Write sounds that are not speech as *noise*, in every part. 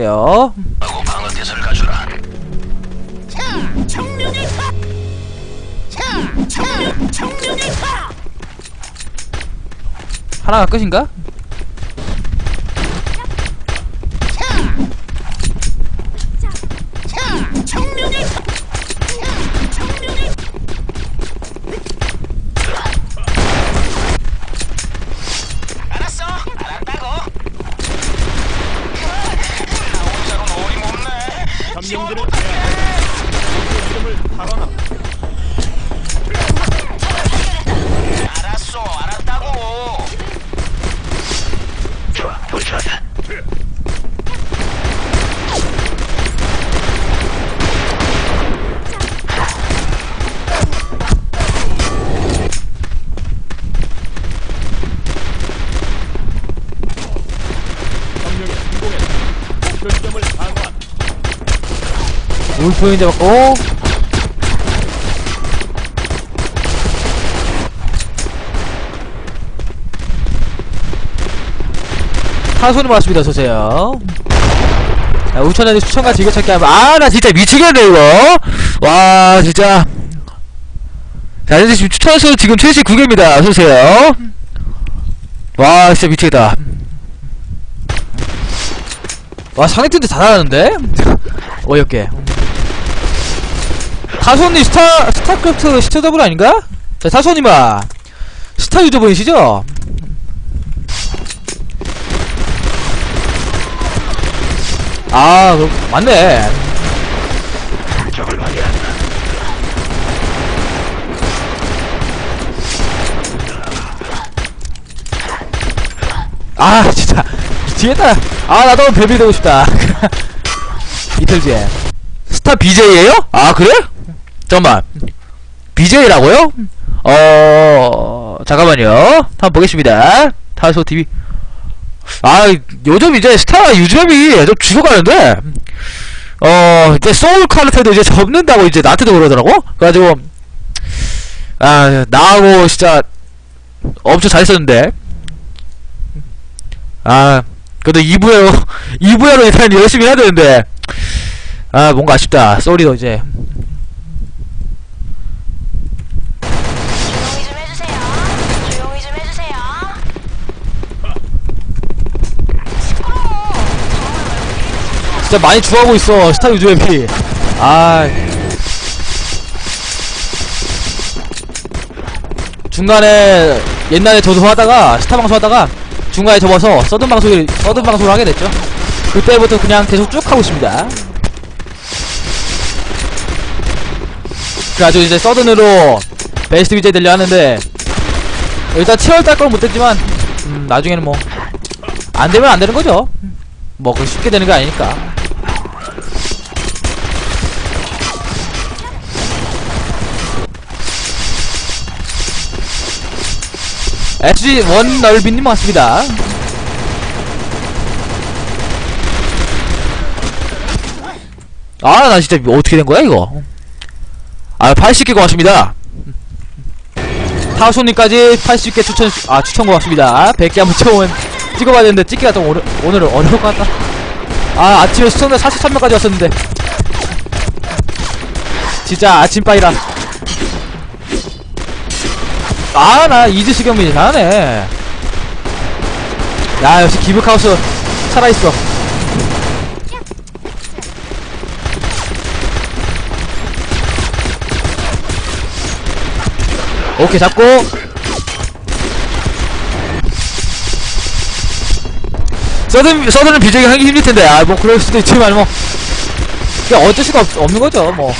요 하고 방어 태세를 갖추라. 청룡의 파! 자, 청룡, 청룡의 파! 하나가 끝인가? 점령들을 제압해 이름을 발언함 알았어, 알았다고. 좋아, 성공했다 목표점을 방어함 울포인 잡았고. 타손이 왔습니다 쏘세요. 자, 우천한테 추천과 즐겨찾기 하면 아 나 진짜 미치겠네 이거. 와 진짜. 자 현재 지금 추천수 지금 79개입니다 쏘세요. 와 진짜 미치겠다. 와 상대팀들 다 나가는데? *laughs* 어이없게 타소님 스타, 스타크래프트 시청자분 아닌가? 자, 타소님아. 스타 유저분이시죠? 아, 그럼, 맞네. 아, 진짜. 뒤에다. 아, 나도 벨비 되고 싶다. *laughs* 이틀 뒤에. 스타 BJ예요? 아, 그래? 잠깐만. BJ라고요? 어, 잠깐만요. 한번 보겠습니다. 타소 TV. 아, 요즘 이제 스타 유저이 좀 죽어가는데, 어, 이제 소울 카르텔도 이제 접는다고 이제 나한테도 그러더라고? 그래가지고, 아, 나하고 진짜 엄청 잘 썼는데, 아, 그래도 2부회로, 2부회로 *laughs* 일단 열심히 해야 되는데, 아, 뭔가 아쉽다. 쏘리도 이제. 조용히 좀 해주세요. 조용히 좀 해주세요. 시끄러워. 진짜 많이 죽어가고 있어, 스타 유저 MP. 아. 중간에, 옛날에 저도 하다가, 스타 방송 하다가, 중간에 접어서, 서든 방송을, 서든 방송을 하게 됐죠. 그때부터 그냥 계속 쭉 하고 있습니다. 그래가지고 이제 서든으로 베스트 위제 되려 하는데, 일단 7월 달 걸 못했지만, 음, 나중에는 뭐, 안 되면 안 되는 거죠. 뭐, 그 쉽게 되는 게 아니니까. SG 원널비님 왔습니다. 아, 나 진짜 어떻게 된 거야, 이거? 아, 80개 고맙습니다. 타소님까지 80개 추천, 아, 추천 고맙습니다. 100개 한번 찍어보면, 찍어봐야 되는데, 찍기가 좀 오늘, 오늘은 어려울 것 같다. 아, 아침에 시청자 43명까지 왔었는데. 진짜 아침빠이라. 아, 나 이즈 시경민이 잘하네. 야, 역시 기브카우스 살아있어. 오케이, 잡고. 서든, 서든은 비정이 하기 힘들 텐데, 아, 뭐, 그럴 수도 있지만, 뭐. 그냥 어쩔 수가 없, 없는 거죠, 뭐.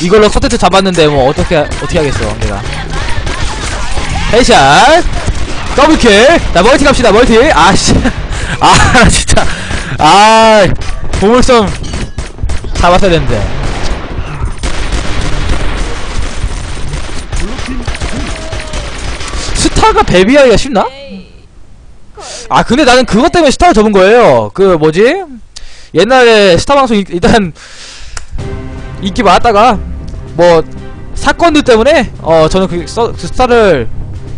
이걸로 컨텐츠 잡았는데, 뭐, 어떻게, 어떻게 하겠어, 내가. 헤이샷. 더블킬. 나 멀티 갑시다 멀티. 아씨 아 *laughs* 진짜. 아 보물섬 잡았어야 되는데. 스타가 베비하기가 쉽나? 아 근데 나는 그것 때문에 스타를 접은 거예요. 그 뭐지? 옛날에 스타 방송 일- 일단 인기 많았다가 뭐 사건들 때문에 어 저는 그, 서, 그 스타를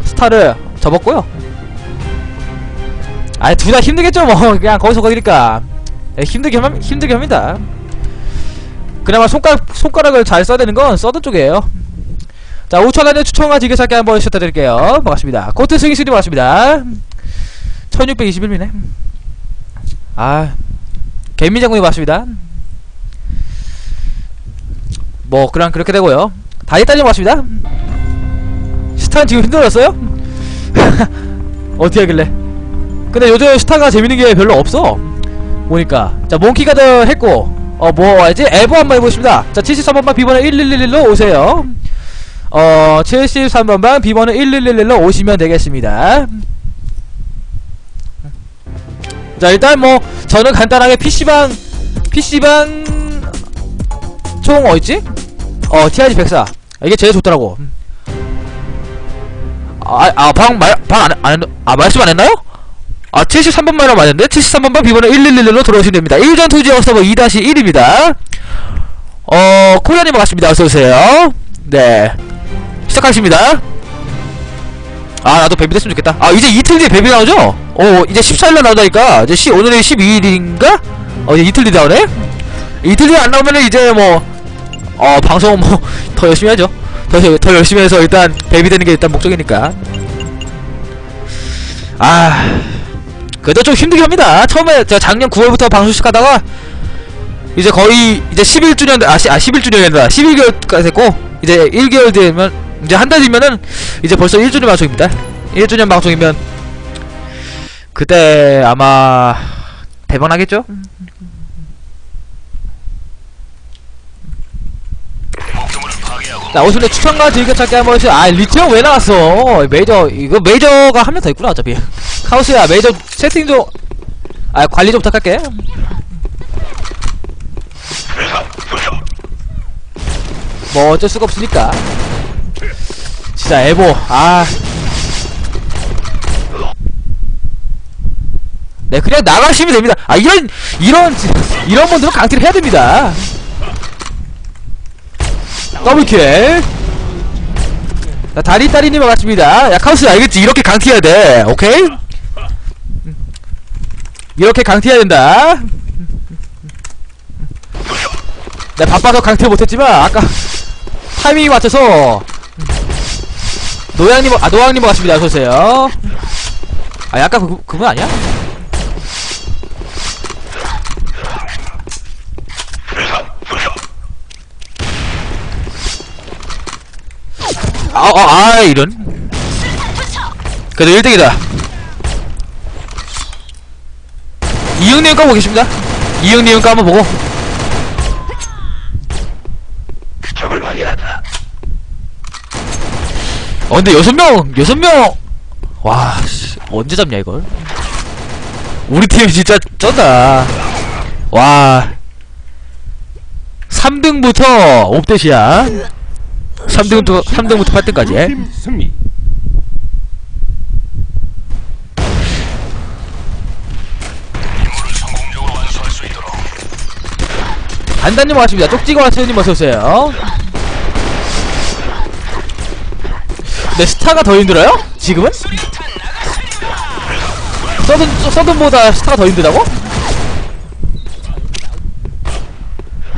스타를 접었고요. 아니 둘 다 힘들겠죠 뭐 *laughs* 그냥 거기서 거기니까 예, 힘들게 함, 힘들게 합니다. 그나마 손가락 손가락을 잘 써야 되는 건 써던 쪽이에요. 자, 5천원의 추천과 지게찾기 한번 부탁드릴게요. 반갑습니다. 코트 스윙스님 반갑습니다. 1621미네. 아, 개미장군이 반갑습니다. 뭐, 그냥 그렇게 되고요. 다이따님 반갑습니다. 스타는 지금 힘들었어요? *laughs* 어떻게 하길래? 근데 요즘 스타가 재밌는 게 별로 없어. 보니까. 자, 몽키가드 했고, 어, 뭐, 알지? 에버 한번 해보겠습니다. 자, 73번방 비번은 1111로 오세요. 어, 73번방 비번은 1111로 오시면 되겠습니다. 자, 일단 뭐, 저는 간단하게 PC방, PC방, 총 어딨지? 어, TRG 104. 이게 제일 좋더라고. 아, 아, 안, 안, 했- 아, 말씀 안 했나요? 아, 73번 말로 맞는데? 73번 방 비번은 111로 들어오시면 됩니다. 1전 투지 서버 2-1입니다. 어, 코리아님 반갑습니다. 어서오세요. 네. 시작하겠습니다. 아, 나도 베비 됐으면 좋겠다. 아, 이제 이틀 뒤에 베비 나오죠? 어, 이제 14일날 나온다니까. 이제 시, 오늘이 12일인가? 어, 이제 이틀 뒤에 나오네? 이틀 뒤에 안 나오면은 이제 뭐, 어, 방송 뭐, *laughs* 더 열심히 하죠. 더, 더 열심히 해서 일단 베비 되는 게 일단 목적이니까. 아, 그래도 좀 힘들긴 합니다. 처음에 제가 작년 9월부터 방송 시작하다가 이제 거의 이제 11주년 아, 시, 아 11주년이 아니라 11개월까지 됐고 이제 1개월 되면 이제 한 달 뒤면은 이제 벌써 1주년 방송입니다. 1주년 방송이면 그때 아마 대박 나겠죠? 목표물을 파괴하고 자, 오순의 추천과 즐겨찾기 한번 해주세요. 아, 리트형 왜 나왔어? 메이저, 이거 메이저가 한 명 더 있구나, 어차피. *laughs* 카우스야, 메이저 세팅 좀, 아, 관리 좀 부탁할게. 뭐, 어쩔 수가 없으니까. 진짜, 에보, 아. 네, 그냥 나가시면 됩니다. 아, 이런, 이런, 이런 분들은 강퇴를 해야 됩니다. 더블킬. 자, 다리다리님 반갑습니다. 야, 카우스 알겠지? 이렇게 강퇴해야 돼. 오케이? 이렇게 강퇴해야 된다. 내가 바빠서 강퇴 못했지만, 아까 타이밍이 맞춰서, 노양님, 아, 노양님 반갑습니다. 어서오세요. 아, 약간 그, 그분 아니야? 아, 아, 아, 이런. 그래도 1등이다. 이응님 까보고 계십니다. 이응님 까 한번 보고. 적을 발견한다 어, 근데 여섯 명, 여섯 명. 와, 씨, 언제 잡냐, 이걸. 우리 팀 진짜 쩐다. 와. 3등부터 옵대시야. 3등부터, 3등부터 8등까지. 팀 승리. 단단님 반갑습니다. 쪽지가 왔으님 어서오세요. 네, 스타가 더 힘들어요? 지금은? 서든, 서든보다 스타가 더 힘들다고?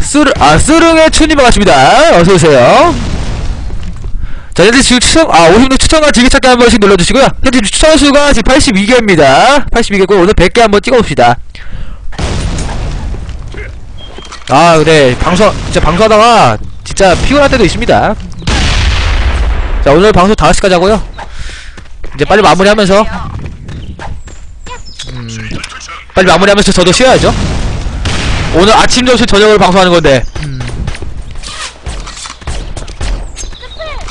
쓰르, 아, 쓰릉의 추님 반갑습니다. 어서오세요. 자, 현재 지금 추천, 아, 56 추천과 지게찾기 한 번씩 눌러주시고요. 현재 추천 수가 지금 82개입니다. 82개고, 오늘 100개 한번 찍어봅시다. 아 그래 방송 진짜 방송하다가 진짜 피곤할 때도 있습니다 자 오늘 방송 5시까지 하고요 이제 빨리 마무리하면서 음, 빨리 마무리하면서 저도 쉬어야죠 오늘 아침 점심 저녁으로 방송하는 건데 음.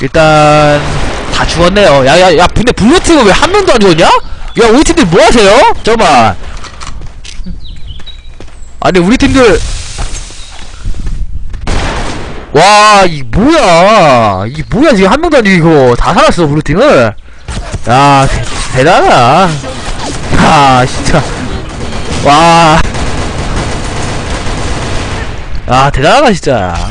일단 다 죽었네요 야야 야 야, 근데 블루팀은 왜 한 명도 안 죽었냐? 야 우리 팀들 뭐 하세요? 잠깐만 아니 우리 팀들 와, 이 뭐야? 이 뭐야 지금 한 명도 안 죽이고 다 살았어 블루 팀을. 야, 대, 대단하다. 야, 진짜. 와. 아, 대단하다 진짜.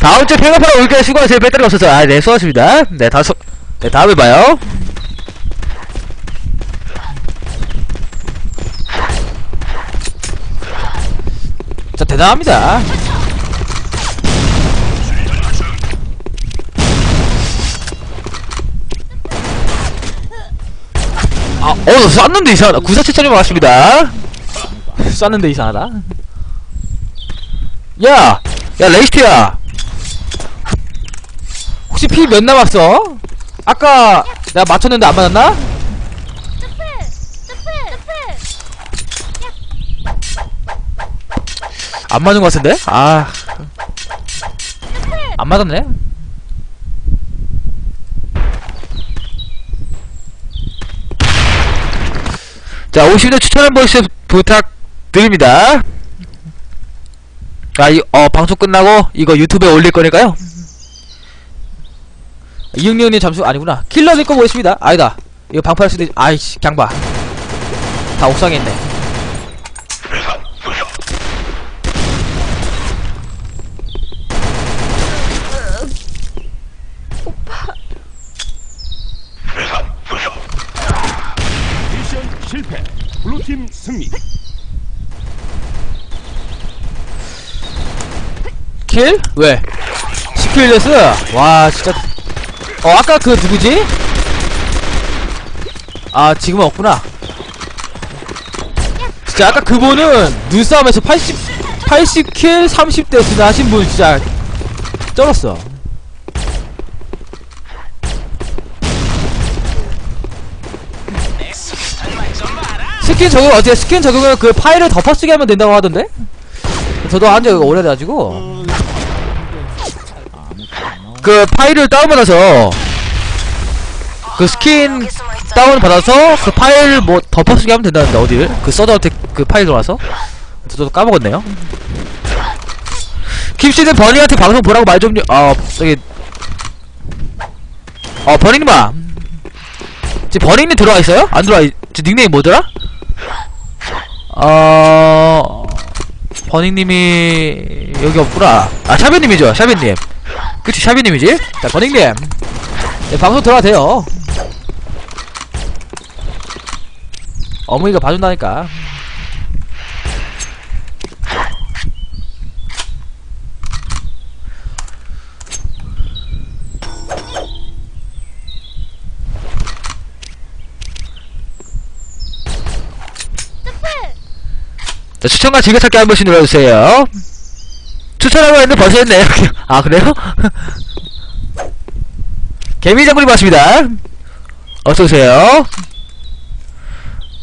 다음 주에 팽업하러 올게요. 수고하세요. 배터리가 없어서. 아, 네, 수고하셨습니다. 네, 다소, 네, 다음에 봐요. 대단합니다. 아, 어, 쐈는데 이상하다. 9477님 반갑습니다. 쐈는데 이상하다. 야! 야, 레이스트야! 혹시 피 몇 남았어? 아까 내가 맞췄는데 안 맞았나? 안 맞은 것 같은데? 아. 안 맞았네? 자, 50대 추천 한 번씩 부탁드립니다. 자, 이, 어, 방송 끝나고 이거 유튜브에 올릴 거니까요. 이응리언님 잠수, 아니구나. 킬러 될거 보겠습니다. 아니다. 이거 방파할 수도 있, 아이씨, 봐. 다 옥상에 있네. 미션 실패. 블루팀 승리. 킬? 왜? 10킬 레스? 와 진짜 어 아까 그 누구지? 아 지금은 없구나 진짜 아까 그분은 눈싸움에서 80 80킬 30데스 하신 분 진짜 쩔었어 스킨 적용 어떻게 스킨 적용을 그 파일을 덮어쓰기 하면 된다고 하던데? 저도 한 지가 오래돼가지고 그 파일을 다운받아서 그 스킨 여기 숨어 있어. 다운 받아서 그 파일 뭐 덮어쓰기 하면 된다는데 어디를 그 서버한테 그 파일 들어와서 저도 까먹었네요. 김씨는 버닝한테 방송 보라고 말 좀, 어, 저기, 어, 버닝님아. 지금 버닝님 들어와 있어요? 안 들어와, 있, 지 닉네임 뭐더라? 어, 버닝님이 여기 없구나. 아, 샤베님이죠, 샤베님. 그치, 샤베님이지? 자, 버닝님. 네, 방송 들어와도 돼요. 어머니가 봐준다니까. 자, 추천과 즐겨찾기 한 번씩 눌러주세요. 추천하고 했는데 벌써 했네. *laughs* 아, 그래요? *laughs* 개미장군이 맞습니다. 어서오세요.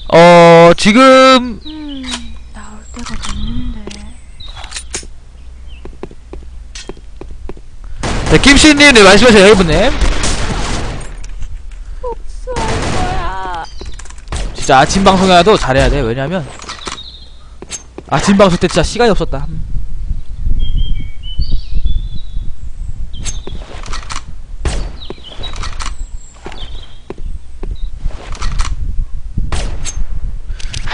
어, 지금, 나올 때가 됐는데. 네, 김씨님, 네, 말씀하세요, 여러분님. 진짜 아침 방송이라도 잘해야 돼. 왜냐면, 아침 방송 때 진짜 시간이 없었다.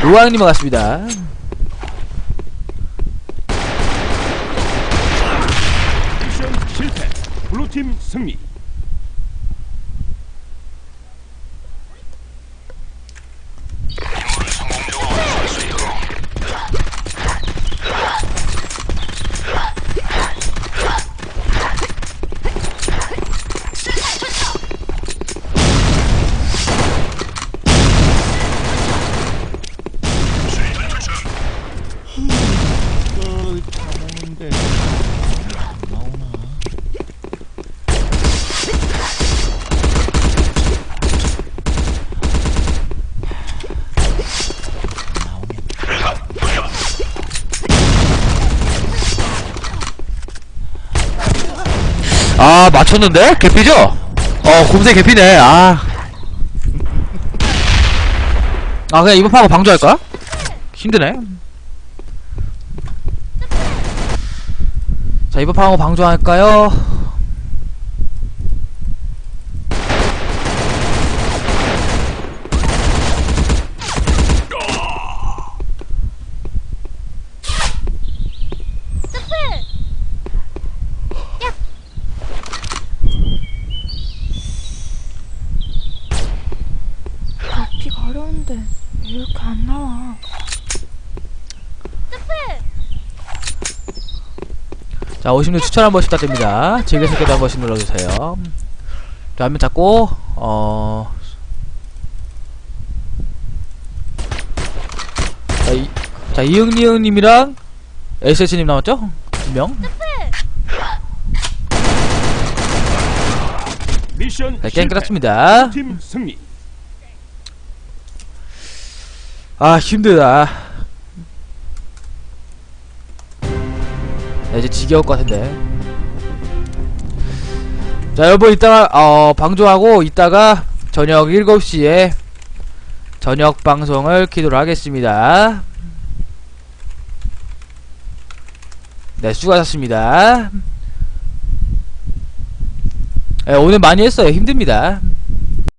로왕님 반갑습니다. 미션 실패. 블루팀 승리. 임무를 성공적으로 완수할 수 있도록 불산 부셔 아, 맞췄는데? 개피죠? 어, 곰새 개피네, 아. 아, 그냥 이번 판하고 방조할까? 힘드네. 자, 이번 판하고 방조할까요? 점프! 야! 어려운데 왜 이렇게 안 나와? 자, 분 추천 한 번씩 부탁드립니다. 즐겨찾기도 한 번씩 눌러주세요. 자, 한명 잡고, 어. 자, 이, 자, 이응니응님이랑 SS님 남았죠? 두 명. 미션 자, 게임 실패. 끝났습니다. 팀 승리. 아, 힘들다. 야, 이제 지겨울 것 같은데. 자, 여러분, 이따가, 어, 방송하고, 이따가, 저녁 7시에, 저녁 방송을 키도록 하겠습니다. 네, 수고하셨습니다. 예, 오늘 많이 했어요. 힘듭니다.